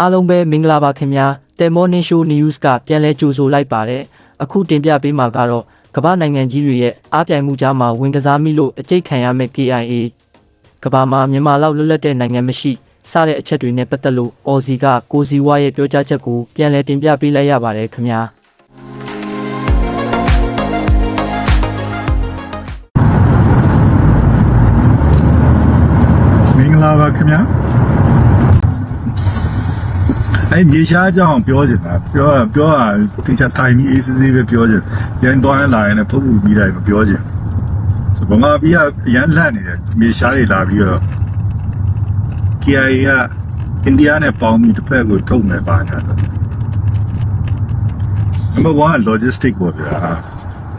အားလုံးပဲမင်္ဂလာပါခင်ဗျာတယ်မော်နင်းရှိုး news ကပြန်လဲကြိုဆိုလိုက်ပါတယ်အခုတင်ပြပေးမှာကတော့ကမ္ဘာနိုင်ငံကြီးတွေရဲ့အားပြိုင်မှုကြားမှာဝင်ကစားမိလို့အကျိတ်ခံရမဲ့ KIA ကမ္ဘာမှာမြန်မာလောက်လွတ်လပ်တဲ့နိုင်ငံမရှိစတဲ့အချက်တွေနဲ့ပတ်သက်လို့အော်စီကကိုစီဝါရဲ့ပြောကြားချက်ကိုပြန်လဲတင်ပြပေးလိုက်ရပါတယ်ခင်ဗျာမင်္ဂလာပါခင်ဗျာ အဲ့မြေရှားအကြောင်းပြောချင်တာပြောတာပြောတာတခြားထိုင်ပြီးအေးစစ်စစ်ပဲပြောချင်ပြန်သွားရင်လာရင်လည်းဖုတ်ဖုတ်ပြီးတိုင်းမပြောချင်ဆိုဗမာပြည်ကအရန်လန့်နေတယ်မြေရှားတွေလာပြီးတော့ KIA ကအိန္ဒိယနဲ့ပေါင်းပြီးတစ်ဖက်ကိုထုတ်မယ်ပါညာတော့ number 1 logistic ပေါ့ဗျာ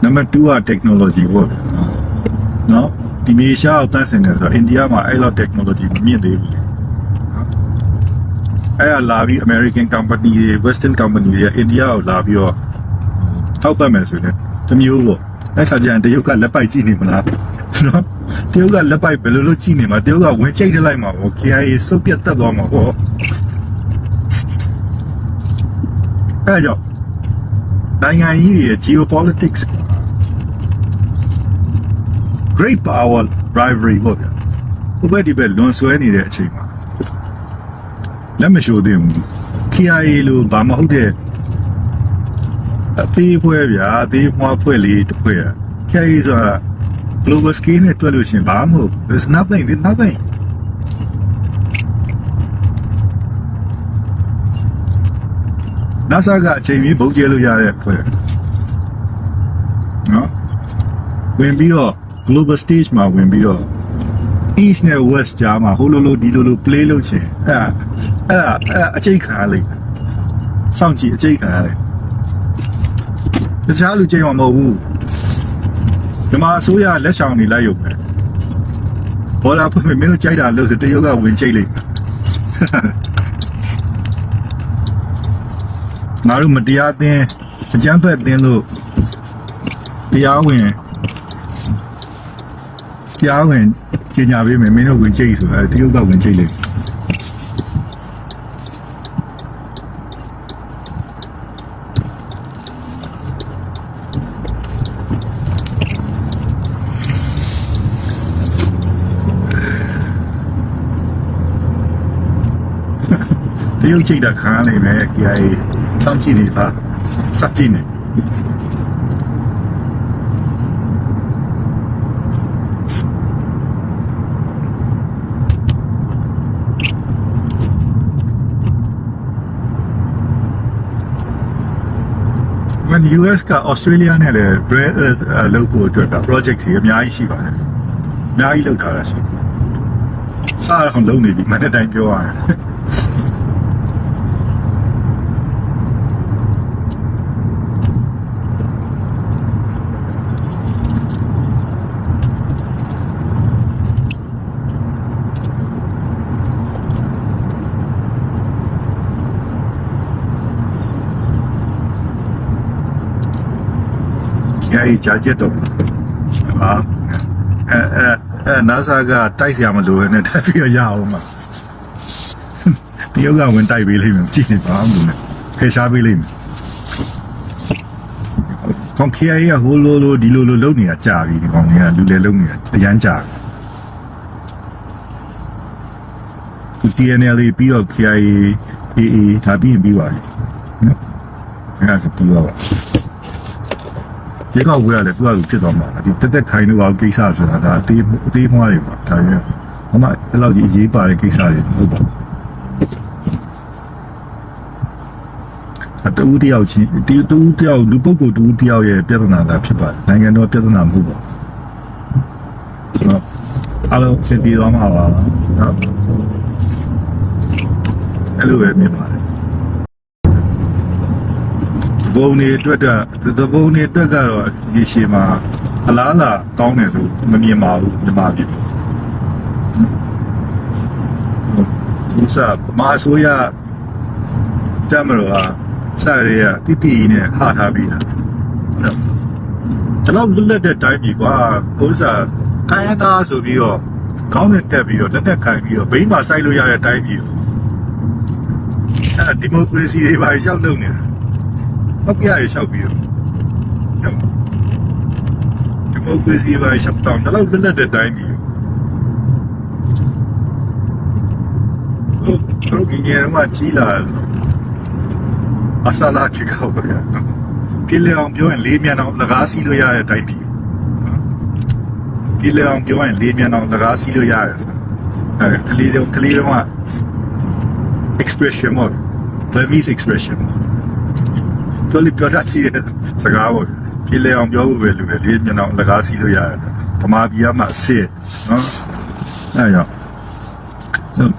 number 2က technology ပေါ့ဗျာနော်ဒီမြေရှားကိုတန်းစင်တယ်ဆိုတော့အိန္ဒိယမှာအဲ့လောက် technology မမြင့်သေးဘူးလေ အဲ့ဒါလာပြီး American company တွေ Western company တွေအိန္ဒိယကိုလာပြီးတော့ထောက်ပံ့မယ်ဆိုရင်တမျိုးပေါ့အဲ့ခါကျရင်တရုတ်ကလက်ပိုက်ကြည့်နေမလားနော်တရုတ်ကလက်ပိုက်ဘယ်လိုလုပ်ကြည့်နေမှာတရုတ်ကဝင်ချိတ်တက်လိုက်မှာပေါ့ KIA စုပ်ပြတ်တက်သွားမှာပေါ့အဲ့ဒါကြောင့်နိုင်ငံကြီးတွေရဲ့ geopolitics great power rivalry ပေါ့ဗျာဘယ်ဘက်ဒီဘက်လွန်ဆွဲနေတဲ့အချိန်မှာ လက်မရှိုးသေးဘူး KIA လို့ဘာမဟုတ်တဲ့အသေးဖွဲဗျာအသေးမွားဖွဲလေးတစ်ဖွဲอ่ะ KIA ဆိုတာ global scale နဲ့တွက်လို့ရှရင်ဘာမဟုတ် there's nothing there's nothing NASA ကအချိန်ကြီးဘုတ်ကျဲလို့ရတဲ့ဖွဲ့နော်ဝင်ပြီးတော့ global stage မှာဝင်ပြီးတော့ east နဲ့ west ကြားမှာဟိုလိုလိုဒီလိုလို play လုပ်ချင်အဲ့ဒါ အဲ့ဒါအဲ့ဒါအချိန်ခံရလိမ့်မယ်စောင့်ကြည့်အချိန်ခံရလိမ့်မယ်တခြားလူချိန်မှာမဟုတ်ဘူးဒီမှာအစိုးရလက်ဆောင်နေလိုက်ရုံပဲဘောလာဖွင့်မင်းတို့ကြိုက်တာလို့ဆိုတရုတ်ကဝင်ချိတ်လိမ့်မယ်ငါတို့မတရားသင်းအကြမ်းဖက်သင်းလို့တရားဝင်ကြားဝင်ကျင်ညာပေးမယ်မင်းတို့ဝင်ချိတ်ဆိုအဲတရုတ်ကဝင်ချိတ်လိုက် ရုတ်ချိတ်တာခံရနိုင်မယ် KIA စောင့်ကြည့်နေပါစက်ကြည့်နေ when US က Australia နဲ့လည်း rare earth အလုပ်ဖို့အတွက်က project တွေအများကြီးရှိပါတယ်။အများကြီးလုပ်ထားတာရှိတယ်။စားအောင်လုပ်နေပြီမနေ့တိုင်းပြောရရင် များကြီးကြာကျက်တော့ဘူးဟာအဲအဲအဲနာဆာကတိုက်ဆရာမလိုရနဲ့တက်ပြီးတော့ရအောင်မှာတရုတ်ကဝင်တိုက်ပေးလိမ့်မယ်ကြည့်နေပါအောင်လို့ခေရှားပေးလိမ့်မယ်ကောင်ခေရဟိုလိုလိုဒီလိုလိုလုံနေတာကြာပြီဒီကောင်ကလူလေလုံနေတာအရန်ကြာပြီဒီ DNA လေးပြီးတော့ KIA AA ဒါပြီးရင်ပြီးပါပြီ။နော်။အဲ့ဒါဆိုပြီးတော့ပါ ရေကောက်ဝဲရတယ်သူကသူဖြစ်သွားမှာဒီတက်တက်ခိုင်လို့အောင်ကိစ္စဆိုတာဒါအသေးအသေးမွားတွေပါဒါရယ်ဟိုမှာအဲ့လောက်ကြီးအရေးပါတဲ့ကိစ္စတွေမဟုတ်ပါဘူးအတူတယောက်ချင်းဒီတူတယောက်လူပုဂ္ဂိုလ်တူတယောက်ရဲ့ပြဿနာဒါဖြစ်ပါတယ်နိုင်ငံတော်ပြဿနာမဟုတ်ပါဘူးဆိုတော့အားလုံးစင်ပြေသွားမှာပါနော်အဲ့လိုပဲမြင်ပါတယ် ဘုံနေအတွက်တော့ဘုံနေအတွက်ကတော့ဒီရှေမှာအလားလာကောင်းတယ်လို့မမြင်ပါဘူးညီမပြည်ပေါ့ဒီစားဗမာအစိုးရတမတော်ဟာစရဲရတိတိနဲ့ဟာထားပြီးတာနော်ကျွန်တော်လွတ်လပ်တဲ့တိုင်းပြည်ကွာဥစားတိုင်းရသားဆိုပြီးတော့ကောင်းတဲ့တက်ပြီးတော့လက်နဲ့ခံပြီးတော့ဘိန်းမှာစိုက်လို့ရတဲ့တိုင်းပြည်ကိုဒီမိုကရေစီတွေပါရှောက်လုပ်နေတာ ဟုတ်ပြရရှောက်ပြီးတော့ဒီမိုကရေစီပါရှောက်တော့တော့လွတ်လပ်တဲ့တိုင်းပြည်ဟုတ်တော့ဒီငယ်တော့ကြီးလာအဆလာခေကောဗျာပြည်လေအောင်ပြောရင်လေးမြန်အောင်လကားစီးလို့ရတဲ့တိုင်းပြည်ပြည်လေအောင်ပြောရင်လေးမြန်အောင်လကားစီးလို့ရတယ်အဲကလေးတော့ကလေးတော့ expression ပေါ့ Burmese expression တော် လိပြောတာရှိတဲ့စကားပေါ့ပြည်လေအောင်ပြောဖို့ပဲလူပဲလေးမျက်နှာလကားစီးလို့ရတယ်ဗမာပြည်မှာအစ်စ်နော်အဲရော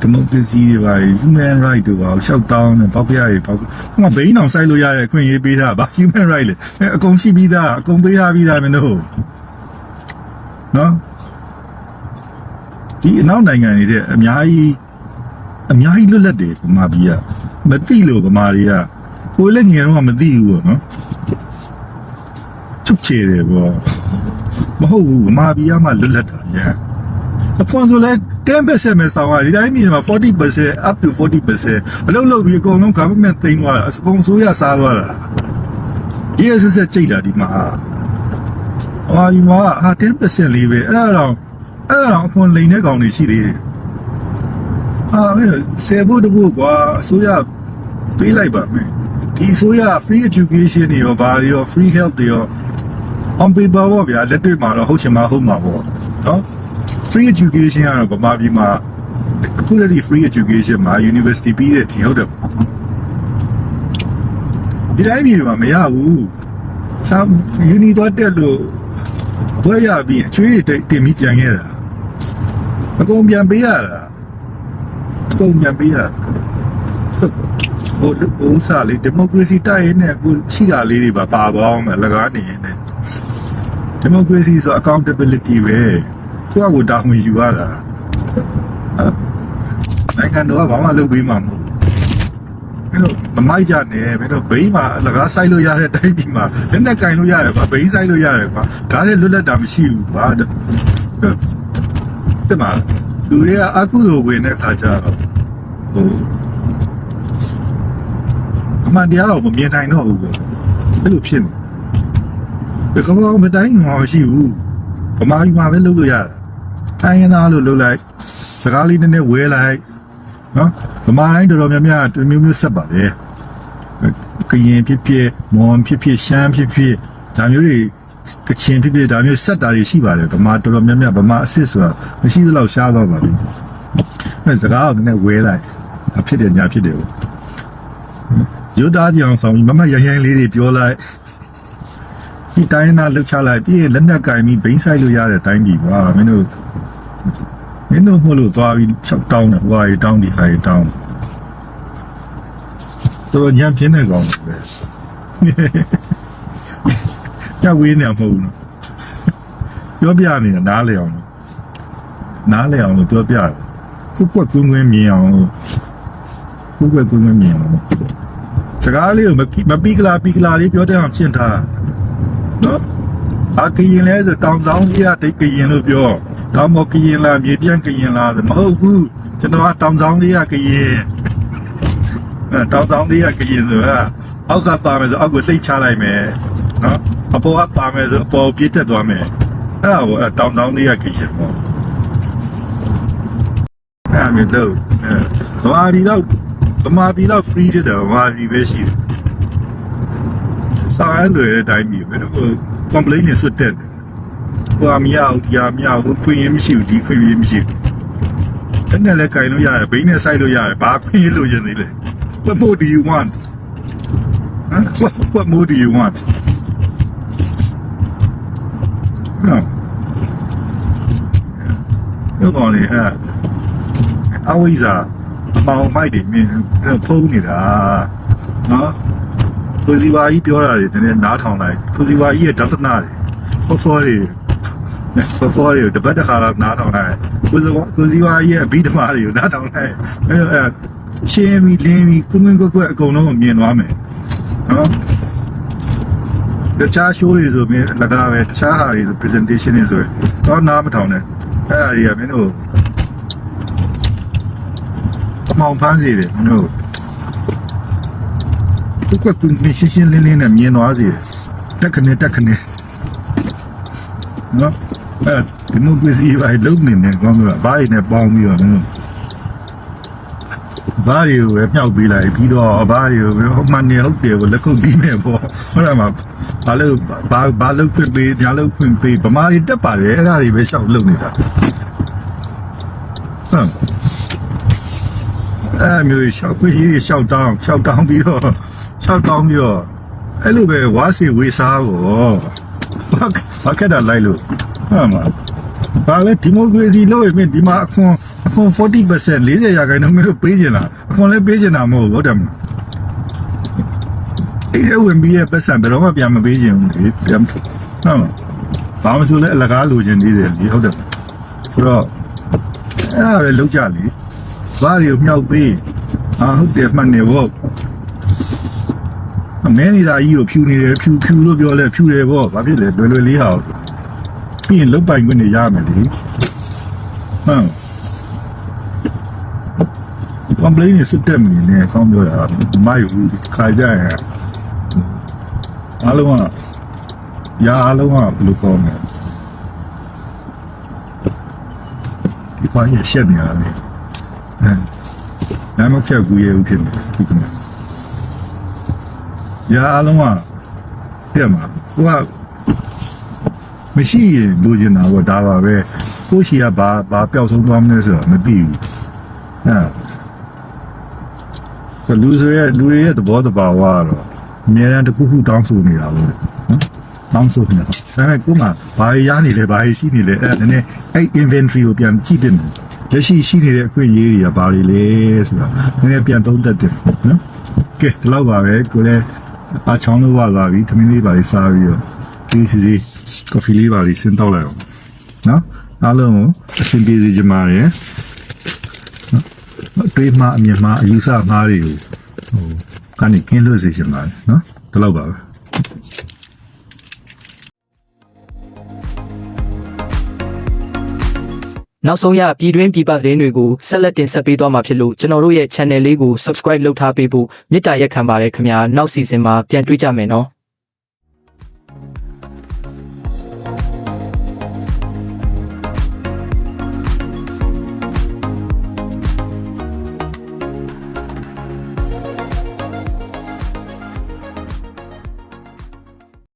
ဒီမိုကရေစီတွေပါ human right တွေပါရှောက်တောင်းတယ်ပေါက်ပြရည်ပေါက်ဟိုမှာဘိန်းအောင်စိုက်လို့ရတဲ့အခွင့်အရေးပေးတာဗာ human right လေအဲအကုန်ရှိပြီးသားအကုန်ပေးထားပြီးသားမင်းတို့နော်ဒီအနောက်နိုင်ငံတွေတဲ့အများကြီးအများကြီးလွတ်လပ်တယ်ဗမာပြည်ကမသိလို့ဗမာတွေက ကိုယ်လည်းငယ်တော့မသိဘူးပေါ့နော်ချုပ်ချယ်တယ်ပေါ့မဟုတ်ဘူးဗမာပြည်ကမှလွတ်လပ်တာညာအဖွန်ဆိုလဲ10%ပဲဆောင်ရဒီတိုင်းပြည်မှာ40% up to 40%အလုပ်လုပ်ပြီးအကုန်လုံး government သိမ်းသွားတာအကုန်ဆိုရစားသွားတာဒီအစစ်စစ်ကြိတ်တာဒီမှာဟာဒီမှာဟာ10%လေးပဲအဲ့ဒါတော့အဲ့ဒါတော့အခွန်လိန်တဲ့ကောင်တွေရှိသေးတယ်အာမင်းဆယ်ဖို့တဖို့ကွာအစိုးရပေးလိုက်ပါမယ် ဒီအစိုးရ free education တွေရောဘာတွေရော free health တွေရော on paper ပေါ့ဗျာလက်တွေ့မှာတော့ဟုတ်ချင်မှဟုတ်မှာပေါ့နော် free education ကတော့ဗမာပြည်မှာအခုလည်းဒီ free education မှာ university ပြီးတဲ့ထင်ဟုတ်တယ်ဒီတိုင်းပြည်မှာမရဘူးစမ်း uni တော့တက်လို့ဘွဲရပြီးအချွေးတွေတင်ပြီးကြံခဲ့တာအကုန်ပြန်ပေးရတာပုံမြန်ပေးရဆို ဟိုဟိုစားလေဒီမိုကရေစီတိုက်ရင်လည်းကိုရှိတာလေးတွေပါပါသွားအောင်လကားနေရင်လည်းဒီမိုကရေစီဆို accountability ပဲကိုယ့်အကိုတာဝန်ယူရတာနိုင်ငံတော်ကဘာမှလုပ်ပေးမှာမဟုတ်ဘယ်လိုမမိုက်ကြနဲ့ဘယ်လိုဘိန်းမှာလကားဆိုင်လို့ရတဲ့တိုင်းပြည်မှာလက်နဲ့ကင်လို့ရတယ်ကွာဘိန်းဆိုင်လို့ရတယ်ကွာဒါလည်းလွတ်လပ်တာမရှိဘူးကွာတဲ့မှာလူတွေကအခုလိုဝင်တဲ့ခါကျတော့ဟိုအ မှန်တရားကိုမမြင်နိုင်တော့ဘူးပေါ့အဲ့လိုဖြစ်နေဘယ်ကောင်မှမတိုင်းမှာမရှိဘူးဗမာပြည်မှာပဲလုပ်လို့ရတယ်တိုင်းရင်းသားလို့လုပ်လိုက်စကားလေးနည်းနည်းဝဲလိုက်နော်ဗမာတိုင်းတော်တော်များများတမျိုးမျိုးဆက်ပါလေကရင်ဖြစ်ဖြစ်မွန်ဖြစ်ဖြစ်ရှမ်းဖြစ်ဖြစ်ဒါမျိုးတွေကချင်ဖြစ်ဖြစ်ဒါမျိုးဆက်တာတွေရှိပါတယ်ဗမာတော်တော်များများဗမာအစ်စ်ဆိုတာမရှိသလောက်ရှားသွားပါပြီအဲစကားကိုနည်းနည်းဝဲလိုက်အဖြစ်တယ်ညာဖြစ်တယ်ပေါ့ ရုပ်သားကြအောင်ဆောင်ပြီးမမရရင်လေးတွေပြောလိုက်ဒီတိုင်းသားလှုပ်ချလိုက်ပြီးရင်လက်နက်ကင်ပြီးဘိန်းဆိုင်လို့ရတဲ့တိုင်းပြည်ပါမင်းတို့မင်းတို့မလို့သွားပြီးချက်တောင်းတယ်ဟွာရီတောင်းဒီဟာရီတောင်းတော်ညံပြင်းနေကောင်ပဲညဝေးနေမှာမဟုတ်ဘူးနော်ပြောပြနေတာနားလေအောင်နားလေအောင်လို့ပြောပြတယ်ခုကွက်ကွင်းကွင်းမြင်အောင်ခုကွက်ကွင်းကွင်းမြင်အောင် စကားလေးကိုမပြီးမပြီးကလာပြီးကလာလေးပြောတဲ့အောင်ရှင်းထားနော်အကရင်လဲဆိုတောင်ဆောင်ကြီးကတိတ်ကရင်လို့ပြောတောင်မော်ကရင်လားမြေပြန့်ကရင်လားဆိုမဟုတ်ဘူးကျွန်တော်ကတောင်ဆောင်ကြီးကကရင်အဲတောင်ဆောင်ကြီးကကရင်ဆိုတာအောက်ကပါမယ်ဆိုအောက်ကိုသိချလိုက်မယ်နော်အပေါ်ကပါမယ်ဆိုအပေါ်ပြည့်တက်သွားမယ်အဲ့ဒါကိုအဲတောင်ဆောင်ကြီးကကရင်ပေါ့အဲ့အမြင်လို့အဲဘာဒီတော့ ဗမာပြည်တော့ free တဲ့ဗမာပြည်ပဲရှိတယ်စားရတဲ့အတိုင်းမျိုးပဲတော့ complain နေစွတ်တဲ့ဟိုအမြောက်ဒီအမြောက်ဟိုခွင့်ရမရှိဘူးဒီခွင့်ရမရှိဘူးတနေ့လည်းကြိုင်လို့ရတယ်ဘိန်းနဲ့စိုက်လို့ရတယ်ဘာခွင့်ရလို့ရှင်နေလဲ What more do you want huh? what, what more do you want no တော့ကောင်းလေအဲ့အဝိဇ္ဇာအ မောင်မိုက်တွေမြင်ဖုံးနေတာနော်ကိုစီဝါကြီးပြောတာတွေနည်းနည်းနားထောင်လိုက်ကိုစီဝါကြီးရဲ့ဒသနာတွေဖောဖောတွေဖောဖောတွေတပတ်တစ်ခါတော့နားထောင်လိုက်ကိုစီဝါကိုစီဝါကြီးရဲ့အဘိဓမ္မာတွေကိုနားထောင်လိုက်အဲ့တော့အဲ့ရှင်းပြီးလင်းပြီးကုငင်းကွက်ကွက်အကုန်လုံးကိုမြင်သွားမယ်နော်တခြား show တွေဆိုမြင်လကားပဲတခြားဟာတွေဆို presentation တွေဆိုရင်တော့နားမထောင်နဲ့အဲ့အရာတွေကမင်းတို့အ မောင်ဖန်းစီတယ်မင်းတို့သူကကွန်ရှင်းရှင်းလင်းလင်းနဲ့မြင်သွားစီတက်ခနဲ့တက်ခနဲ့နော်အဲဒီမိုကရေစီပဲလုံးနေနေကောင်းတော့ဘာရင်းနဲ့ပေါင်းပြီးတော့နော်ဘာရီကိုပဲမြောက်ပေးလိုက်ပြီးတော့ဘာရီကိုပဲဟိုမှနေဟုတ်တယ်ကိုလက်ခုပ်ပြီးမယ်ပေါ့ဟုတ်လားမဘာလို့ဘာဘာလို့ခွင့်ပေးညာလို့ခွင့်ပေးဗမာတွေတက်ပါတယ်အဲ့ဒါတွေပဲရှောက်လုပ်နေတာဟမ် အဲ့မျိုးရှောက်ခွင့်ကြီးရှောက်တောင်းရှောက်တောင်းပြီးတော့ရှောက်တောင်းပြီးတော့အဲ့လိုပဲဝါစီဝေစားကိုဘာဘာကဲတာလိုက်လို့ဟုတ်မှာဘာလဲဒီမိုကရေစီလို့ရင်ဒီမှာအခွန်အခွန်40% 40ရာခိုင်နှုန်းမျိုးပေးချင်လားအခွန်လည်းပေးချင်တာမဟုတ်ဘူးဟုတ်တယ်မလားအေးဝင်ပြီးရဲ့ပတ်စံဘယ်တော့မှပြန်မပေးချင်ဘူးလေပြန်ဟုတ်မှာဘာမှမဆိုလဲအလကားလိုချင်သေးတယ်လေဟုတ်တယ်ဆိုတော့အဲ့ဒါပဲလောက်ကြလေ ဘာတွေကိုမြောက်ပေးအာဟုတ်တယ်မှန်တယ်ဗောအမဲနေတာကြီးကိုဖြူနေတယ်ဖြူဖြူလို့ပြောလဲဖြူတယ်ဗောဘာဖြစ်လဲလွယ်လွယ်လေးဟာပြီးရင်လုတ်ပိုင်ခွင့်နေရမယ်လေဟမ် complain နေစစ်တက်မနေနဲ့ကောင်းပြောတာမိုက်ဘူးခါကြရအားလုံးကရာအားလုံးကဘယ်လိုကောင်းလဲဒီပိုင်းရရှက်နေရတယ်အဲ နာမချက်ကူရဲ့ဦးဖြစ်နေဒီကနေ့ရာအားလုံးကတဲ့မှာဟိုကမရှိရင်လူကျင်တာတော့ဒါပါပဲကိုရှိကဘာဘာပျောက်ဆုံးသွားမလဲဆိုတော့မသိဘူးအဲဆိုလူဆိုရဲ့လူတွေရဲ့သဘောတဘာဝကတော့အများအားတစ်ခုခုတောင်းဆိုနေတာလို့နော်တောင်းဆိုနေတာဒါပေမဲ့ကိုမှဘာရရနေလဲဘာရရှိနေလဲအဲ့ဒါနည်းအဲ့ inventory ကိုပြန်ကြည့်တင်တယ် လက်ရှိရှိနေတဲ့အခွင့်အရေးတွေကဘာတွေလဲဆိုတော့နည်းနည်းပြန်သုံးသပ်တယ်နော်ကဲဒီလောက်ပါပဲကိုလည်းအချောင်းလို့ပါလာပြီသမင်းလေးပါလေးစားပြီးတော့ဒီစီစီကော်ဖီလေးပါလေးဆင်းတော့လိုက်အောင်နော်အားလုံးကိုအဆင်ပြေစေချင်ပါတယ်နော်အတွေးမှအမြင်မှအယူဆမှားတွေကိုဟိုကနေကင်းလို့စေချင်ပါတယ်နော်ဒီလောက်ပါပဲ နောက်ဆုံးရပြည်တွင်းပြည်ပသတင်းတွေကိုဆက်လက်တင်ဆက်ပေးသွားမှာဖြစ်လို့ကျွန်တော်တို့ရဲ့ channel လေးကို subscribe လုပ်ထားပေးဖို့မေတ္တာရက်ခံပါတယ်ခင်ဗျာနောက်စီစဉ်မှာပြန်တွေ့ကြမယ်နော်